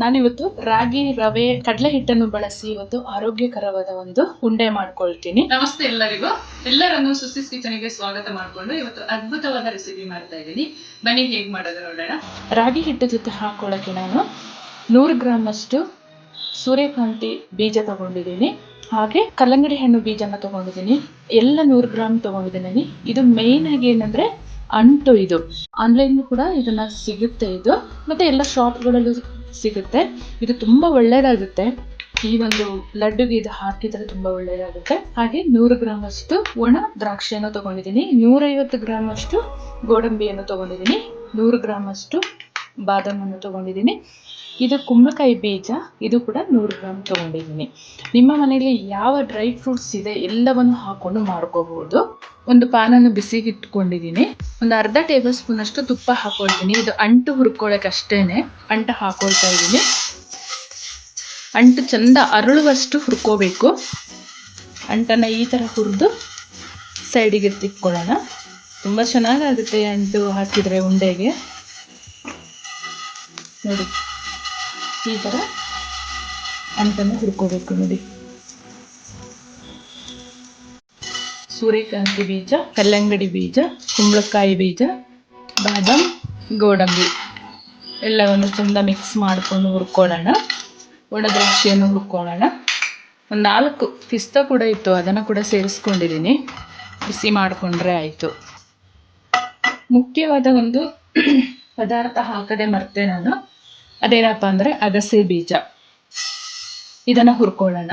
ನಾನಿವತ್ತು ರಾಗಿ ರವೆ ಕಡಲೆ ಹಿಟ್ಟನ್ನು ಬಳಸಿ ಇವತ್ತು ಆರೋಗ್ಯಕರವಾದ ಒಂದು ಉಂಡೆ ಮಾಡ್ಕೊಳ್ತೀನಿ. ನಮಸ್ತೆ ಎಲ್ಲರಿಗೂ. ಎಲ್ಲರನ್ನು ಸುಸಿಸ್ ಕಿಚನ್ಗೆ ಸ್ವಾಗತ ಮಾಡ್ಕೊಂಡು ಇವತ್ತು ಅದ್ಭುತವಾದ ರೆಸಿಪಿ ಮಾಡ್ತಾ ಇದ್ದೀನಿ. ಬನ್ನಿ ಹೇಗ್ ಮಾಡೋದು ನೋಡೋಣ. ರಾಗಿ ಹಿಟ್ಟು ಜೊತೆ ಹಾಕೊಳ್ಳೋಕೆ ನಾನು ನೂರು ಗ್ರಾಮ್ ಅಷ್ಟು ಸೂರ್ಯಕಾಂತಿ ಬೀಜ ತಗೊಂಡಿದ್ದೀನಿ. ಹಾಗೆ ಕಲ್ಲಂಗಡಿ ಹಣ್ಣು ಬೀಜನ ತಗೊಂಡಿದ್ದೀನಿ. ಎಲ್ಲ ನೂರು ಗ್ರಾಮ್ ತಗೊಂಡಿದ್ದೀನಿ. ಇದು ಮೇಯ್ನ್ ಆಗಿ ಏನಂದ್ರೆ ಅಂಟು ಇದು. ಆನ್ಲೈನ್ ಕೂಡ ಇದನ್ನ ಸಿಗುತ್ತೆ ಇದು. ಮತ್ತೆ ಎಲ್ಲ ಶಾಪ್ಗಳಲ್ಲೂ ಸಿಗುತ್ತೆ. ಇದು ತುಂಬ ಒಳ್ಳೇದಾಗುತ್ತೆ. ಈ ಒಂದು ಲಡ್ಡುಗೆ ಇದು ಹಾಕಿದರೆ ತುಂಬ ಒಳ್ಳೆಯದಾಗುತ್ತೆ ಹಾಗೆ ನೂರು ಗ್ರಾಮಷ್ಟು ಒಣ ದ್ರಾಕ್ಷಿಯನ್ನು ತಗೊಂಡಿದ್ದೀನಿ. ನೂರೈವತ್ತು ಗ್ರಾಮ್ ಅಷ್ಟು ಗೋಡಂಬಿಯನ್ನು ತಗೊಂಡಿದ್ದೀನಿ. ನೂರು ಗ್ರಾಮಷ್ಟು ಬಾದಾಮನ್ನು ತಗೊಂಡಿದ್ದೀನಿ. ಇದು ಕುಂಬಳಕಾಯಿ ಬೀಜ, ಇದು ಕೂಡ ನೂರು ಗ್ರಾಮ್ ತಗೊಂಡಿದ್ದೀನಿ. ನಿಮ್ಮ ಮನೆಯಲ್ಲಿ ಯಾವ ಡ್ರೈ ಫ್ರೂಟ್ಸ್ ಇದೆ ಎಲ್ಲವನ್ನು ಹಾಕೊಂಡು ಮಾಡ್ಕೋಬಹುದು. ಒಂದು ಪಾನನ್ನು ಬಿಸಿಗೆ ಇಟ್ಕೊಂಡಿದ್ದೀನಿ ಒಂದು ಅರ್ಧ ಟೇಬಲ್ ಸ್ಪೂನ್ ಅಷ್ಟು ತುಪ್ಪ ಹಾಕೊಳ್ತೀನಿ. ಇದು ಅಂಟು ಹುರ್ಕೊಳ್ಳೋಕೆ ಅಷ್ಟೇನೆ ಅಂಟು ಹಾಕೊಳ್ತಾ ಇದ್ದೀನಿ. ಅಂಟು ಚಂದ ಅರಳುವಷ್ಟು ಹುರ್ಕೋಬೇಕು. ಅಂಟನ್ನು ಈ ಥರ ಹುರಿದು ಸೈಡಿಗೆ ತಿಕ್ಕೊಳ್ಳೋಣ. ತುಂಬ ಚೆನ್ನಾಗಾಗುತ್ತೆ ಅಂಟು ಹಾಕಿದರೆ ಉಂಡೆಗೆ. ನೋಡಿ, ಈ ಥರ ಅಂಟನ್ನು ಹುರ್ಕೋಬೇಕು ನೋಡಿ. ಸೂರ್ಯಕಾಂತಿ ಬೀಜ, ಕಲ್ಲಂಗಡಿ ಬೀಜ, ಕುಂಬಳಕಾಯಿ ಬೀಜ, ಬಾದಾಮ್, ಗೋಡಂಬಿ. ಎಲ್ಲವನ್ನು ಚೆಂದ ಮಿಕ್ಸ್ ಮಾಡಿಕೊಂಡು ಹುರ್ಕೊಳ್ಳೋಣ. ಒಣ ದ್ರಾಕ್ಷಿಯನ್ನು ಹುರ್ಕೊಳ್ಳೋಣ. ಒಂದು ನಾಲ್ಕು ಪಿಸ್ತಾ ಕೂಡ ಇತ್ತು, ಅದನ್ನು ಕೂಡ ಸೇರಿಸ್ಕೊಂಡಿದ್ದೀನಿ ಬಿಸಿ ಮಾಡಿಕೊಂಡ್ರೆ ಆಯಿತು. ಮುಖ್ಯವಾದ ಒಂದು ಪದಾರ್ಥ ಹಾಕದೆ ಮರ್ತೆ ನಾನು. ಅದೇನಪ್ಪ ಅಂದರೆ ಅಗಸೆ ಬೀಜ. ಇದನ್ನು ಹುರ್ಕೊಳ್ಳೋಣ.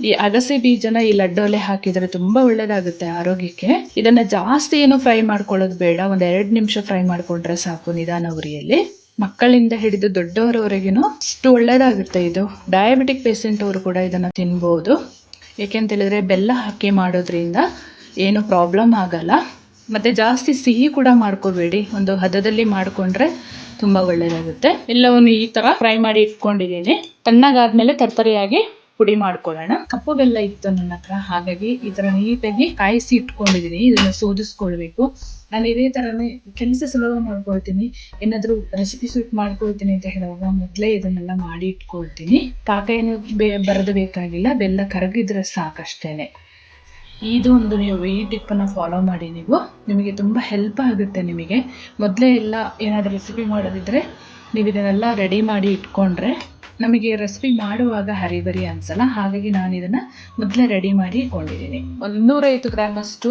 ಈ ಅಗಸೆ ಬೀಜನ ಈ ಲಡ್ಡೋಲೆ ಹಾಕಿದರೆ ತುಂಬಾ ಒಳ್ಳೇದಾಗುತ್ತೆ ಆರೋಗ್ಯಕ್ಕೆ. ಇದನ್ನ ಜಾಸ್ತಿ ಏನು ಫ್ರೈ ಮಾಡ್ಕೊಳ್ಳೋದು ಬೇಡ. ಒಂದ್ ಎರಡು ನಿಮಿಷ ಫ್ರೈ ಮಾಡ್ಕೊಂಡ್ರೆ ಸಾಕು ನಿಧಾನ ಉರಿಯಲ್ಲಿ. ಮಕ್ಕಳಿಂದ ಹಿಡಿದು ದೊಡ್ಡವರವರೆಗೂ ಅಷ್ಟು ಒಳ್ಳೇದಾಗುತ್ತೆ ಇದು. ಡಯಾಬಿಟಿಕ್ ಪೇಷಂಟ್ ಅವರು ಕೂಡ ಇದನ್ನ ತಿನ್ಬೋದು. ಏಕೆಂತ ಹೇಳಿದ್ರೆ ಬೆಲ್ಲ ಹಾಕಿ ಮಾಡೋದ್ರಿಂದ ಏನು ಪ್ರಾಬ್ಲಮ್ ಆಗಲ್ಲ. ಮತ್ತೆ ಜಾಸ್ತಿ ಸಿಹಿ ಕೂಡ ಮಾಡ್ಕೋಬೇಡಿ. ಒಂದು ಹದದಲ್ಲಿ ಮಾಡಿಕೊಂಡ್ರೆ ತುಂಬ ಒಳ್ಳೆಯದಾಗುತ್ತೆ ಎಲ್ಲವನ್ನು ಈ ಥರ ಫ್ರೈ ಮಾಡಿ ಇಟ್ಕೊಂಡಿದ್ದೀನಿ. ತಣ್ಣಗಾದ್ಮೇಲೆ ತರ್ತರಿಯಾಗಿ ಪುಡಿ ಮಾಡ್ಕೊಳ್ಳೋಣ. ಕಪ್ಪು ಬೆಲ್ಲ ಇತ್ತು ನನ್ನ ಹತ್ರ, ಹಾಗಾಗಿ ಈ ಥರ ನೀಟಾಗಿ ಕಾಯಿಸಿ ಇಟ್ಕೊಂಡಿದ್ದೀನಿ, ಇದನ್ನ ಸೋದಿಸ್ಕೊಳ್ಬೇಕು. ನಾನು ಇದೇ ತರನೇ ಕೆಲಸ ಸುಲಭ ಮಾಡ್ಕೊಳ್ತೀನಿ, ಏನಾದರೂ ರೆಸಿಪಿ ಸ್ವೀಟ್ ಮಾಡ್ಕೊಳ್ತೀನಿ ಅಂತ ಹೇಳುವಾಗ ಮೊದಲೇ ಇದನ್ನೆಲ್ಲ ಮಾಡಿ ಇಟ್ಕೊಳ್ತೀನಿ. ಪಾಕ ಏನು ಬೇ, ಬರದು ಬೇಕಾಗಿಲ್ಲ, ಬೆಲ್ಲ ಕರಗಿದ್ರೆ ಸಾಕಷ್ಟೇನೆ. ಇದು ಒಂದು ನೀವು ಈ ಟಿಪ್ಪನ್ನು ಫಾಲೋ ಮಾಡಿ ನೀವು. ನಿಮಗೆ ತುಂಬ ಹೆಲ್ಪ್ ಆಗುತ್ತೆ ನಿಮಗೆ. ಮೊದಲೇ ಎಲ್ಲ ಏನಾದರೂ ರೆಸಿಪಿ ಮಾಡೋದಿದ್ರೆ ನೀವು ಇದನ್ನೆಲ್ಲ ರೆಡಿ ಮಾಡಿ ಇಟ್ಕೊಂಡ್ರೆ ನಮಗೆ ರೆಸಿಪಿ ಮಾಡುವಾಗ ಹರಿಬರಿ ಅನ್ಸಲ್ಲ? ಹಾಗಾಗಿ ನಾನು ಇದನ್ನು ಮೊದಲೇ ರೆಡಿ ಮಾಡಿ ಇಟ್ಕೊಂಡಿದ್ದೀನಿ. ಒಂದು ನೂರೈವತ್ತು ಗ್ರಾಮಷ್ಟು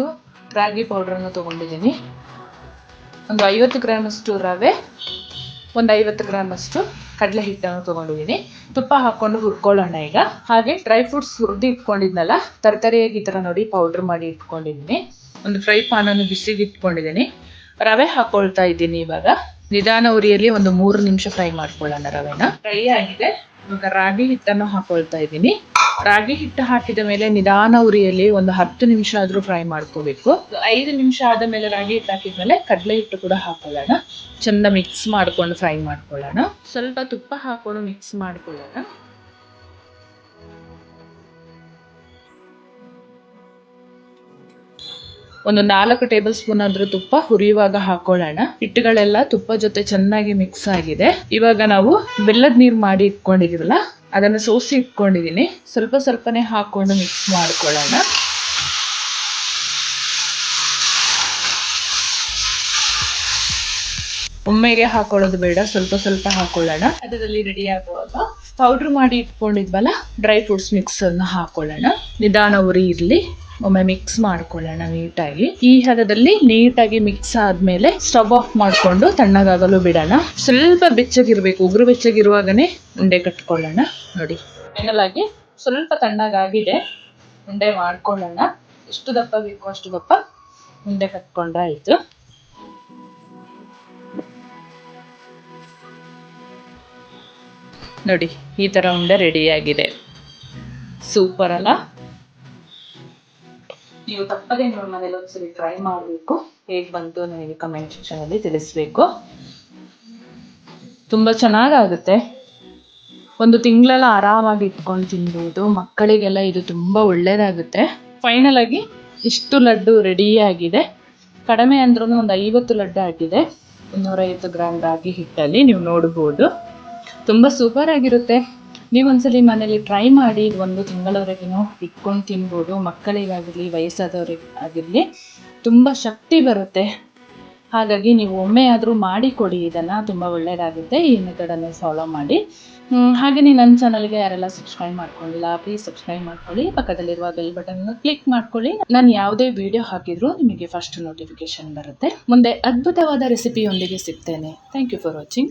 ರಾಗಿ ಪೌಡ್ರನ್ನು ತೊಗೊಂಡಿದ್ದೀನಿ. ಒಂದು ಐವತ್ತು ಗ್ರಾಮಷ್ಟು ರವೆ, ಒಂದು ಐವತ್ತು ಗ್ರಾಮಷ್ಟು ಕಡಲೆ ಹಿಟ್ಟನ್ನು ತೊಗೊಂಡಿದ್ದೀನಿ. ತುಪ್ಪ ಹಾಕ್ಕೊಂಡು ಹುರ್ಕೊಳ್ಳೋಣ ಈಗ. ಹಾಗೆ ಡ್ರೈ ಫ್ರೂಟ್ಸ್ ಹುರಿದು ಇಟ್ಕೊಂಡಿದ್ನಲ್ಲ ತರಕಾರಿಯಾಗಿ ಈ ಥರ ನೋಡಿ ಪೌಡ್ರ್ ಮಾಡಿ ಇಟ್ಕೊಂಡಿದ್ದೀನಿ. ಒಂದು ಫ್ರೈ ಪಾನನ್ನು ಬಿಸಿಗೆ ಇಟ್ಕೊಂಡಿದ್ದೀನಿ ರವೆ ಹಾಕ್ಕೊಳ್ತಾ ಇದ್ದೀನಿ ಇವಾಗ. ನಿಧಾನ ಉರಿಯಲ್ಲಿ ಒಂದು ಮೂರು ನಿಮಿಷ ಫ್ರೈ ಮಾಡ್ಕೊಳ್ಳೋಣ ರವೆನ. ಫ್ರೈ ಆಗಿದೆ. ಇವಾಗ ರಾಗಿ ಹಿಟ್ಟನ್ನು ಹಾಕೊಳ್ತಾ ಇದ್ದೀನಿ. ರಾಗಿ ಹಿಟ್ಟು ಹಾಕಿದ ಮೇಲೆ ನಿಧಾನ ಉರಿಯಲ್ಲಿ ಒಂದು ಹತ್ತು ನಿಮಿಷ ಆದರೂ ಫ್ರೈ ಮಾಡ್ಕೋಬೇಕು. ಐದು ನಿಮಿಷ ಆದ ಮೇಲೆ ರಾಗಿ ಹಿಟ್ಟು ಹಾಕಿದ ಮೇಲೆ ಕಡಲೆ ಹಿಟ್ಟು ಕೂಡ ಹಾಕೊಳ್ಳೋಣ. ಚೆಂದ ಮಿಕ್ಸ್ ಮಾಡ್ಕೊಂಡು ಫ್ರೈ ಮಾಡ್ಕೊಳ್ಳೋಣ. ಸ್ವಲ್ಪ ತುಪ್ಪ ಹಾಕೊಂಡು ಮಿಕ್ಸ್ ಮಾಡ್ಕೊಳ್ಳೋಣ. ಒಂದು ನಾಲ್ಕು ಟೇಬಲ್ ಸ್ಪೂನ್ ಆದ್ರೂ ತುಪ್ಪ ಹುರಿಯುವಾಗ ಹಾಕೊಳ್ಳೋಣ. ಹಿಟ್ಟುಗಳೆಲ್ಲ ತುಪ್ಪ ಜೊತೆ ಚೆನ್ನಾಗಿ ಮಿಕ್ಸ್ ಆಗಿದೆ. ಇವಾಗ ನಾವು ಬೆಲ್ಲದ ನೀರು ಮಾಡಿ ಇಟ್ಕೊಂಡಿದೀವಲ್ಲ, ಅದನ್ನು ಸೋಸಿ ಇಟ್ಕೊಂಡಿದ್ದೀನಿ ಸ್ವಲ್ಪ ಸ್ವಲ್ಪನೇ ಹಾಕೊಂಡು ಮಿಕ್ಸ್ ಮಾಡ್ಕೊಳ್ಳೋಣ. ಒಮ್ಮೆಗೆ ಹಾಕೊಳ್ಳೋದು ಬೇಡ, ಸ್ವಲ್ಪ ಸ್ವಲ್ಪ ಹಾಕೊಳ್ಳೋಣ. ಅದರಲ್ಲಿ ರೆಡಿ ಆಗುವಾಗ ಪೌಡ್ರ್ ಮಾಡಿ ಇಟ್ಕೊಂಡಿದ್ವಲ್ಲ? ಡ್ರೈ ಫ್ರೂಟ್ಸ್ ಮಿಕ್ಸ್ ಅನ್ನು ಹಾಕೊಳ್ಳೋಣ. ನಿಧಾನ ಉರಿ ಇರಲಿ. ಒಮ್ಮೆ ಮಿಕ್ಸ್ ಮಾಡ್ಕೊಳ್ಳೋಣ ನೀಟಾಗಿ. ಈ ಹದದಲ್ಲಿ ನೀಟಾಗಿ ಮಿಕ್ಸ್ ಆದಮೇಲೆ ಸ್ಟವ್ ಆಫ್ ಮಾಡಿಕೊಂಡು ತಣ್ಣಗಾಗಲು ಬಿಡೋಣ. ಸ್ವಲ್ಪ ಬೆಚ್ಚಗಿರಬೇಕು. ಉಗುರು ಬೆಚ್ಚಗಿರುವಾಗನೇ ಉಂಡೆ ಕಟ್ಕೊಳ್ಳೋಣ. ನೋಡಿ. ಫೈನಲ್ ಆಗಿ ಸ್ವಲ್ಪ ತಣ್ಣಗಾಗಿದೆ. ಉಂಡೆ ಮಾಡ್ಕೊಳ್ಳೋಣ. ಎಷ್ಟು ದಪ್ಪ ಬೇಕು ಅಷ್ಟು ದಪ್ಪ ಉಂಡೆ ಕಟ್ಕೊಂಡ್ರೆ ನೋಡಿ, ಈ ಥರ ಉಂಡೆ ರೆಡಿಯಾಗಿದೆ ಸೂಪರ್ ಅಲ್ಲ? ನೀವು ತಪ್ಪದೇ ನಿಮ್ಮ ಮನೇಲಿ ಒಂದ್ಸರಿ ಟ್ರೈ ಮಾಡಬೇಕು. ಹೇಗೆ ಬಂತು ನನಗೆ ಕಮೆಂಟ್ ಸೆಕ್ಷನಲ್ಲಿ ತಿಳಿಸ್ಬೇಕು. ತುಂಬ ಚೆನ್ನಾಗಾಗುತ್ತೆ. ಒಂದು ತಿಂಗಳೆಲ್ಲ ಆರಾಮಾಗಿ ಇಟ್ಕೊಂಡು ತಿನ್ಬೋದು. ಮಕ್ಕಳಿಗೆಲ್ಲ ಇದು ತುಂಬ ಒಳ್ಳೆಯದಾಗುತ್ತೆ ಫೈನಲ್ ಆಗಿ ಇಷ್ಟು ಲಡ್ಡು ರೆಡಿ ಆಗಿದೆ. ಕಡಿಮೆ ಅಂದ್ರೂ ಒಂದು ಐವತ್ತು ಲಡ್ಡು ಆಗಿದೆ. ಇನ್ನೂರೈವತ್ತು ಗ್ರಾಮ್ ರಾಗಿ ಹಿಟ್ಟಲ್ಲಿ ನೀವು ನೋಡ್ಬೋದು. ತುಂಬ ಸೂಪರ್ ಆಗಿರುತ್ತೆ. ನೀವೊಂದ್ಸಲಿ ಮನೇಲಿ ಟ್ರೈ ಮಾಡಿ ಒಂದು ತಿಂಗಳವರೆಗೂ ಇಟ್ಕೊಂಡು ತಿನ್ಬೋದು ಮಕ್ಕಳಿಗಾಗಿರಲಿ ವಯಸ್ಸಾದವ್ರಿಗೆ ಆಗಿರಲಿ, ತುಂಬ ಶಕ್ತಿ ಬರುತ್ತೆ. ಹಾಗಾಗಿ ನೀವು ಒಮ್ಮೆ ಆದರೂ ಮಾಡಿ ಕೊಡಿ ಇದನ್ನು ತುಂಬ ಒಳ್ಳೆಯದಾಗುತ್ತೆ ಈ ಮೆಥಡನ್ನು ಫಾಲೋ ಮಾಡಿ. ಹಾಗೆ ಹಾಗೆಯೇ ನನ್ನ ಚಾನಲ್ಗೆ ಯಾರೆಲ್ಲ ಸಬ್ಸ್ಕ್ರೈಬ್ ಮಾಡ್ಕೊಂಡಿಲ್ಲ ಪ್ಲೀಸ್ ಸಬ್ಸ್ಕ್ರೈಬ್ ಮಾಡ್ಕೊಳ್ಳಿ. ಪಕ್ಕದಲ್ಲಿರುವ ಬೆಲ್ ಬಟನ್ನು ಕ್ಲಿಕ್ ಮಾಡ್ಕೊಳ್ಳಿ. ನಾನು ಯಾವುದೇ ವಿಡಿಯೋ ಹಾಕಿದರೂ ನಿಮಗೆ ಫಸ್ಟ್ ನೋಟಿಫಿಕೇಶನ್ ಬರುತ್ತೆ. ಮುಂದೆ ಅದ್ಭುತವಾದ ರೆಸಿಪಿಯೊಂದಿಗೆ ಸಿಗ್ತೇನೆ. Thank you for watching